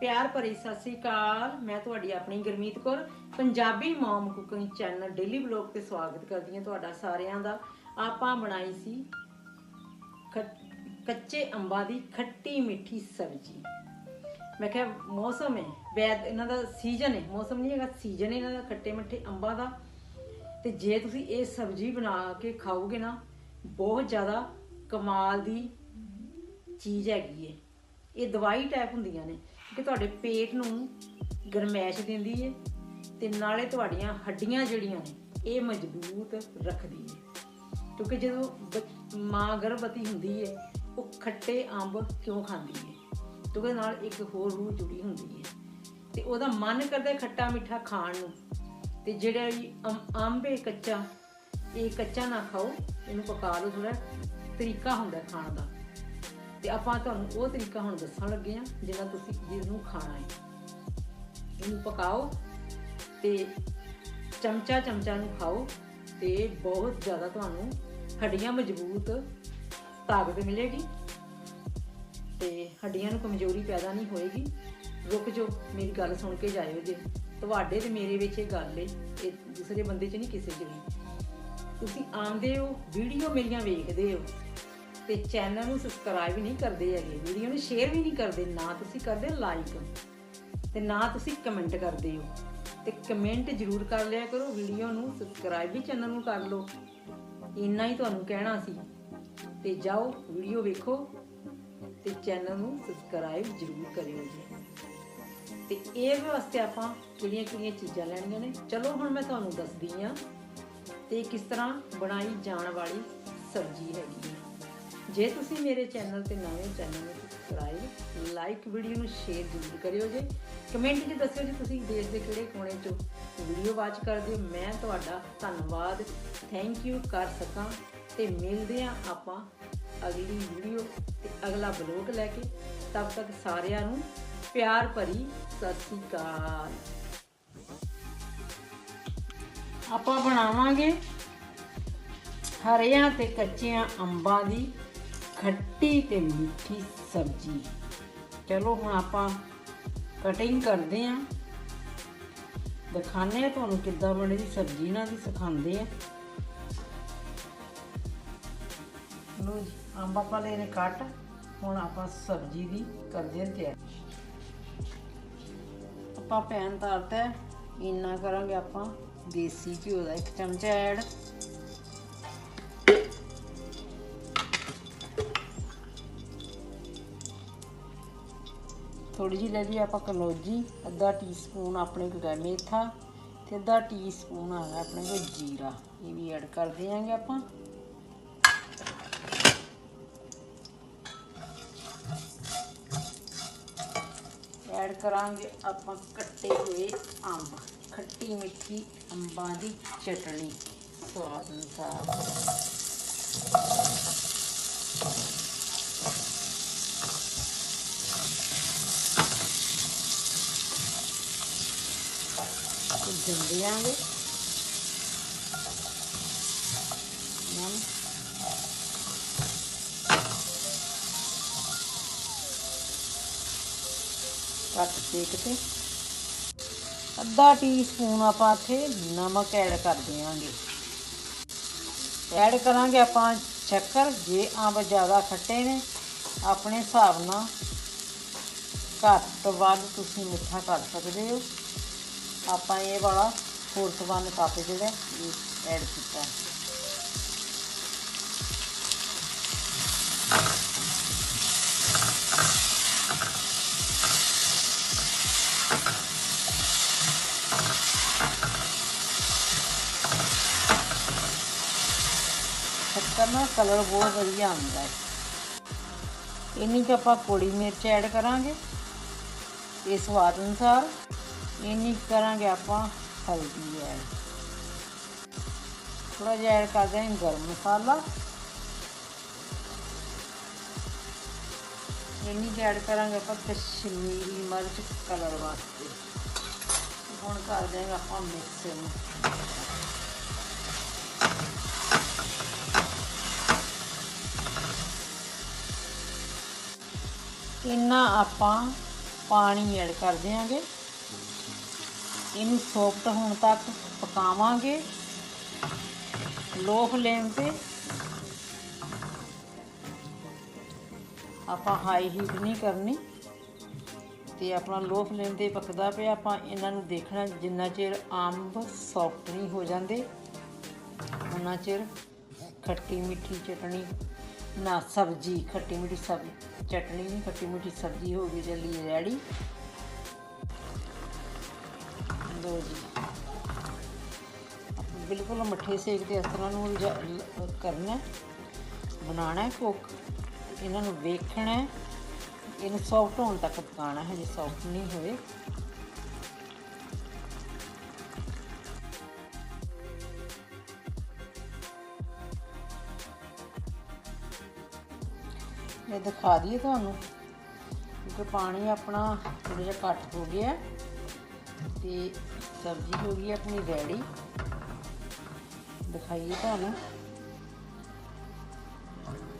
ਪਿਆਰ ਭਰੀ ਸਤਿ ਸ੍ਰੀ ਅਕਾਲ। ਮੈਂ ਤੁਹਾਡੀ ਆਪਣੀ Gurmeet Kaur, Punjabi mom cooking channel daily blog ਤੇ ਸਵਾਗਤ ਕਰਦੀ ਹਾਂ ਤੁਹਾਡਾ ਸਾਰਿਆਂ ਦਾ। ਆਪਾਂ ਬਣਾਈ ਸੀ ਖੱਟ- ਕੱਚੇ ਅੰਬਾਂ ਦੀ ਖੱਟੀ ਮਿੱਠੀ ਸਬਜ਼ੀ। ਮੈਂ ਕਿਹਾ, ਮੌਸਮ ਹੈ, ਵੈਦ ਇਹਨਾਂ ਦਾ ਸੀਜ਼ਨ ਹੈ, ਮੌਸਮ ਨਹੀਂ ਹੈਗਾ, ਸੀਜ਼ਨ ਹੈ ਇਹਨਾਂ ਦਾ ਖੱਟੇ ਮਿੱਠੇ ਅੰਬਾਂ ਦਾ। ਤੇ ਜੇ ਤੁਸੀਂ ਇਹ ਸਬਜ਼ੀ ਬਣਾ ਕੇ ਖਾਓਗੇ ਨਾ, ਬਹੁਤ ਜ਼ਿਆਦਾ ਕਮਾਲ ਦੀ ਚੀਜ਼ ਹੈਗੀ ਏ। ਇਹ ਦਵਾਈ ਟਾਈਪ ਹੁੰਦੀਆਂ ਨੇ। ਕਿ ਤੁਹਾਡੇ ਪੇਟ ਨੂੰ ਗਰਮੈਸ਼ ਦਿੰਦੀ ਹੈ ਤੇ ਨਾਲੇ ਤੁਹਾਡੀਆਂ ਹੱਡੀਆਂ ਜਿਹੜੀਆਂ ਨੇ, ਇਹ ਮਜ਼ਬੂਤ ਰੱਖਦੀ ਹੈ ਕਿਉਂਕਿ ਜਦੋਂ ਮਾਂ ਗਰਭਵਤੀ ਹੁੰਦੀ ਹੈ ਉਹ ਖੱਟੇ ਅੰਬ ਕਿਉਂ ਖਾਂਦੀ ਹੈ ਕਿਉਂਕਿ ਨਾਲ ਇੱਕ ਹੋਰ ਰੂਹ ਜੁੜੀ ਹੁੰਦੀ ਹੈ ਤੇ ਉਹਦਾ ਮਨ ਕਰਦਾ ਖੱਟਾ ਮਿੱਠਾ ਖਾਣ ਨੂੰ। ਤੇ ਜਿਹੜਾ ਇਹ ਅੰਬ- ਅੰਬ ਏ ਕੱਚਾ, ਇਹ ਕੱਚਾ ਨਾ ਖਾਓ, ਇਹਨੂੰ ਪਕਾ ਲਓ ਥੋੜਾ ਤਰੀਕਾ ਹੁੰਦਾ ਖਾਣ ਦਾ। ਤੇ ਆਪਾਂ ਤੁਹਾਨੂੰ ਉਹ ਤਰੀਕਾ ਹੁਣ ਦੱਸਣ ਲੱਗੇ ਆ ਜਿਹੜਾ ਤੁਸੀਂ ਜਿਹਨੂੰ ਖਾਣਾ ਹੈ। ਇਹਨੂੰ ਪਕਾਓ ਤੇ ਚਮਚਾ ਚਮਚਾ ਨੂੰ ਖਾਓ ਤੇ ਬਹੁਤ ਜ਼ਿਆਦਾ ਤੁਹਾਨੂੰ ਹੱਡੀਆਂ ਮਜ਼ਬੂਤ ਤਾਕਤ ਮਿਲੇਗੀ ਤੇ ਹੱਡੀਆਂ ਨੂੰ ਕਮਜ਼ੋਰੀ ਪੈਦਾ ਨਹੀਂ ਹੋਏਗੀ। ਰੁਕ ਜਾਓ, ਮੇਰੀ ਗੱਲ ਸੁਣ ਕੇ ਜਾਇਓ ਜੇ। ਤੁਹਾਡੇ ਤੇ ਮੇਰੇ ਵਿੱਚ ਇਹ ਗੱਲ ਏ, ਇਹ ਦੂਸਰੇ ਬੰਦੇ 'ਚ ਨਹੀਂ ਕਿਸੇ 'ਚ ਵੀ। ਤੁਸੀਂ ਆਉਂਦੇ ਹੋ, ਵੀਡੀਓ ਮੇਰੀਆਂ ਵੇਖਦੇ ਹੋ ਤੇ ਚੈਨਲ ਨੂੰ ਸਬਸਕ੍ਰਾਈਬ ਨਹੀਂ ਕਰਦੇ ਹੈਗੇ, ਵੀਡੀਓ ਨੂੰ ਸ਼ੇਅਰ ਵੀ ਨਹੀਂ ਕਰਦੇ, ਨਾ ਤੁਸੀਂ ਕਰਦੇ ਲਾਈਕ ਤੇ ਨਾ ਤੁਸੀਂ ਕਮੈਂਟ ਕਰਦੇ ਹੋ। ਤੇ ਕਮੈਂਟ ਜ਼ਰੂਰ ਕਰ ਲਿਆ ਕਰੋ, ਵੀਡੀਓ ਨੂੰ ਸਬਸਕ੍ਰਾਈਬ ਵੀ ਚੈਨਲ ਨੂੰ ਕਰ ਲਓ। ਇੰਨਾ ਹੀ ਤੁਹਾਨੂੰ ਕਹਿਣਾ ਸੀ। ਤੇ ਜਾਓ, ਵੀਡੀਓ ਵੇਖੋ ਤੇ ਚੈਨਲ ਨੂੰ ਸਬਸਕ੍ਰਾਈਬ ਜ਼ਰੂਰ ਕਰਿਓ ਜੀ। ਤੇ ਇਹ ਵਾਸਤੇ ਆਪਾਂ ਕਿਹੜੀਆਂ ਕਿਹੜੀਆਂ ਚੀਜ਼ਾਂ ਲੈਣੀਆਂ ਨੇ? ਚਲੋ ਹੁਣ ਮੈਂ ਤੁਹਾਨੂੰ ਦੱਸਦੀ ਆ ਤੇ ਕਿਸ ਤਰ੍ਹਾਂ ਬਣਾਈ ਜਾਣ ਵਾਲੀ ਸਬਜ਼ੀ ਹੈਗੀ ਹੈ। ਜੇ ਤੁਸੀਂ ਮੇਰੇ ਚੈਨਲ ਤੇ ਨਵੇਂ ਚੈਨਲ ਨੂੰ ਸਬਸਕ੍ਰਾਈਬ ਲਾਈਕ ਵੀਡੀਓ ਨੂੰ ਸ਼ੇਅਰ ਜ਼ਰੂਰ ਕਰਿਓ ਜੇ। ਕਮੈਂਟ 'ਚ ਦੱਸਿਓ ਜੀ ਤੁਸੀਂ ਦੇਸ਼ ਦੇ ਕਿਹੜੇ ਕੋਨੇ 'ਚੋਂ ਵੀਡੀਓ ਵਾਚ ਕਰਦੇ ਹੋ। ਮੈਂ ਤੁਹਾਡਾ ਧੰਨਵਾਦ। ਥੈਂਕ ਯੂ ਕਰ ਸਕਾਂ। ਤੇ ਮਿਲਦੇ ਆ ਆਪਾਂ ਅਗਲੀ ਵੀਡੀਓ ਤੇ ਅਗਲਾ ਬਲੌਗ ਲੈ ਕੇ। ਤਦ ਤੱਕ ਸਾਰਿਆਂ ਨੂੰ ਪਿਆਰ ਭਰੀ ਸਤਿ ਸ੍ਰੀ ਅਕਾਲ। ਆਪਾਂ ਬਣਾਵਾਂਗੇ ਹਰਿਆਂ ਤੇ ਕੱਚਿਆਂ ਅੰਬਾਂ ਦੀ ਖੱਟੀ ਤੇ ਮਿੱਠੀ ਸਬਜ਼ੀ। ਚਲੋ ਹੁਣ ਆਪਾਂ ਕਟਿੰਗ ਕਰਦੇ ਆਂ ਦਿਖਾਣੇ ਆ ਤੁਹਾਨੂੰ ਕਿੱਦਾਂ ਬਣੇਗੀ ਸਬਜ਼ੀ, ਇਹਨਾਂ ਦੀ ਸਿਖਾਉਂਦੇ ਆ ਲੋ ਜੀ, ਅੰਬ ਆਪਾਂ ਲੈ ਨੇ ਕੱਟ। ਹੁਣ ਆਪਾਂ ਸਬਜ਼ੀ ਦੀ ਕਰਦੇ ਹਾਂ ਤਿਆਰ। ਆਪਾਂ ਪੈਨ ਧਰਤਾ ਹੈ। ਇੰਨਾ ਕਰਾਂਗੇ ਆਪਾਂ ਦੇਸੀ ਘਿਓ ਦਾ ਇੱਕ ਚਮਚਾ ਐਡ ਥੋੜੀ ਜਿਹੀ ਲੈ ਲਈ ਆਪਾਂ ਕਲੌਜੀ ਅੱਧਾ ਟੀਸਪੂਨ ਆਪਣੇ ਕੋਲ ਹੈ ਮੇਥਾ ਤੇ ਅੱਧਾ ਟੀਸਪੂਨ ਆ ਗਿਆ ਆਪਣੇ ਕੋਲ ਜੀਰਾ। ਇਹ ਵੀ ਐਡ ਕਰ ਦਿਆਂਗੇ ਆਪਾਂ। ਐਡ ਕਰਾਂਗੇ ਆਪਾਂ ਕੱਟੇ ਹੋਏ ਅੰਬ, ਖੱਟੀ ਮਿੱਠੀ ਅੰਬਾਂ ਦੀ ਚਟਣੀ। ਸਵਾਦ ਅਨੁਸਾਰ। ਭੁੰਨ ਦਿਆਂਗੇ ਨਮ ਕੱਟ ਸੇਕ ਤੇ ਅੱਧਾ ਟੀਸਪੂਨ ਆਪਾਂ ਇੱਥੇ ਨਮਕ ਐਡ ਕਰ ਦਿਆਂਗੇ। ਐਡ ਕਰਾਂਗੇ ਆਪਾਂ ਸ਼ੱਕਰ, ਜੇ ਅੰਬ ਜ਼ਿਆਦਾ ਖੱਟੇ ਨੇ, ਆਪਣੇ ਹਿਸਾਬ ਨਾਲ ਘੱਟ ਵੱਧ ਤੁਸੀਂ ਮਿੱਠਾ ਕਰ ਸਕਦੇ ਹੋ। ਆਪਾਂ ਇਹ ਵਾਲਾ ਫੋਰਥ ਵਨ ਕੱਪ ਜਿਹੜਾ ਐਡ ਕੀਤਾ। ਸ਼ੱਕਰ ਨਾਲ ਕਲਰ ਬਹੁਤ ਵਧੀਆ ਆਉਂਦਾ ਹੈ। ਇੰਨੀ ਕੁ ਆਪਾਂ ਕੋੜੀ ਮਿਰਚ ਐਡ ਕਰਾਂਗੇ। ਇਹ ਸਵਾਦ ਅਨੁਸਾਰ ਇੰਨੀ ਕਰਾਂਗੇ ਆਪਾਂ ਹਲਦੀ ਐਡ। ਥੋੜਾ ਜਿਹਾ ਐਡ ਕਰਦੇ ਹਾਂ ਗਰਮ ਮਸਾਲਾ। ਇੰਨੀ ਕੁ ਐਡ ਕਰਾਂਗੇ ਆਪਾਂ ਕਸ਼ਮੀਰੀ ਮਿਰਚ ਕਲਰ ਵਾਸਤੇ। ਹੁਣ ਕਰ ਦਿਆਂਗੇ ਆਪਾਂ ਮਿਕਸ ਨੂੰ। ਇੰਨਾ ਆਪਾਂ ਪਾਣੀ ਐਡ ਕਰ ਦਿਆਂਗੇ। ਇਹਨੂੰ ਸੋਫਟ ਹੋਣ ਤੱਕ ਪਕਾਵਾਂਗੇ। ਲੋ ਫਲੇਮ ਤੇ ਆਪਾਂ ਹਾਈ ਹੀਟ ਨਹੀਂ ਕਰਨੀ ਤੇ ਆਪਣਾ ਲੋ ਫਲੇਮ ਤੇ ਪੱਕਦਾ ਪਿਆ। ਆਪਾਂ ਇਹਨਾਂ ਨੂੰ ਦੇਖਣਾ ਜਿੰਨਾ ਚਿਰ ਅੰਬ ਸੌਫਟ ਨਹੀਂ ਹੋ ਜਾਂਦੇ ਉਹਨਾਂ ਚਿਰ ਖੱਟੀ ਮਿੱਠੀ ਚਟਣੀ, ਨਾ ਸਬਜੀ, ਖੱਟੀ ਮਿੱਠੀ ਸਬਜ਼ੀ, ਚਟਣੀ ਨਹੀਂ, ਖੱਟੀ ਮਿੱਠੀ ਸਬਜੀ ਹੋ ਗਈ ਜਲਦੀ ਰੈਡੀ। ਲੋ ਜੀ। ਬਿਲਕੁਲ ਮੱਠੇ ਸੇਕ ਤੇ ਇਸ ਤਰ੍ਹਾਂ ਨੂੰ ਕਰਨਾ ਬਣਾਉਣਾ ਕੁੱਕ। ਇਹਨਾਂ ਨੂੰ ਵੇਖਣਾ ਇਹਨੂੰ ਸੌਫਟ ਹੋਣ ਤੱਕ ਪਕਾਉਣਾ ਹੈ, ਜੇ ਸੌਫਟ ਨਹੀਂ ਹੋਵੇ ਇਹ ਦਿਖਾ ਦਈਏ ਤੁਹਾਨੂੰ। ਕਿਉਂਕਿ ਪਾਣੀ ਆਪਣਾ ਥੋੜਾ ਜਿਹਾ ਘੱਟ ਹੋ ਗਿਆ ਤੇ ਸਬਜ਼ੀ ਹੋ ਗਈ ਆਪਣੀ ਰੈਡੀ। ਦਿਖਾਈਏ ਤੁਹਾਨੂੰ।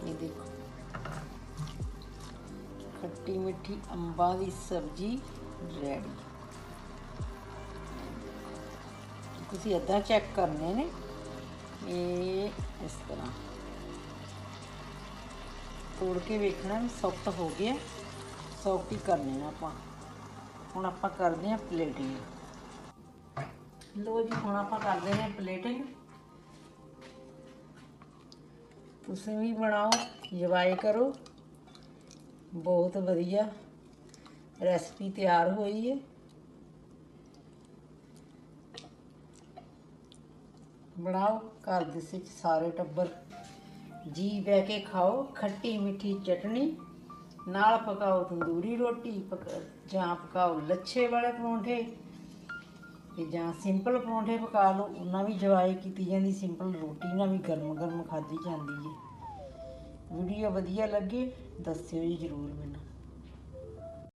ਇਹ ਦੇਖੋ। ਖੱਟੀ ਮਿੱਠੀ ਅੰਬਾਂ ਦੀ ਸਬਜ਼ੀ ਰੈਡੀ। ਤੁਸੀਂ ਇਦਾਂ ਚੈੱਕ ਕਰਨੇ ਨੇ। ਇਹ ਇਸ ਤਰ੍ਹਾਂ। ਤੋੜ ਕੇ ਵੇਖਣਾ ਵੀ ਸੌਫਟ ਹੋ ਗਿਆ। ਸੌਫਟ ਹੀ ਕਰਨੇ ਨੇ ਆਪਾਂ। ਹੁਣ ਆਪਾਂ ਕਰਦੇ ਹਾਂ ਪਲੇਟਿੰਗ ਲੋ ਜੀ, ਹੁਣ ਆਪਾਂ ਕਰਦੇ ਨੇ ਪਲੇਟਿੰਗ ਤੁਸੀਂ ਵੀ ਬਣਾਓ ਇੰਜੋਏ ਕਰੋ। ਬਹੁਤ ਵਧੀਆ ਰੈਸਪੀ ਤਿਆਰ ਹੋਈ ਹੈ ਬਣਾਓ, ਘਰ ਦੇ ਵਿੱਚ ਸਾਰੇ ਟੱਬਰ। ਜੀ ਬਹਿ ਕੇ ਖਾਓ, ਖੱਟੀ ਮਿੱਠੀ ਚਟਣੀ ਨਾਲ ਪਕਾਓ ਤੰਦੂਰੀ ਰੋਟੀ, ਪਕਾ, ਜਾਂ ਪਕਾਓ ਲੱਛੇ ਵਾਲੇ ਪਰੌਂਠੇ। ਤੇ ਜਾਂ ਸਿੰਪਲ ਪਰੌਂਠੇ ਪਕਾ ਲਓ, ਉਹਨਾਂ ਵੀ ਜਵਾਈ ਕੀਤੀ ਜਾਂਦੀ, ਸਿੰਪਲ ਰੋਟੀ ਨਾਲ ਵੀ ਗਰਮ ਗਰਮ ਖਾਧੀ ਜਾਂਦੀ ਹੈ ਵੀਡੀਓ ਵਧੀਆ ਲੱਗੇ, ਦੱਸਿਓ ਜੀ ਜ਼ਰੂਰ ਮੈਨੂੰ।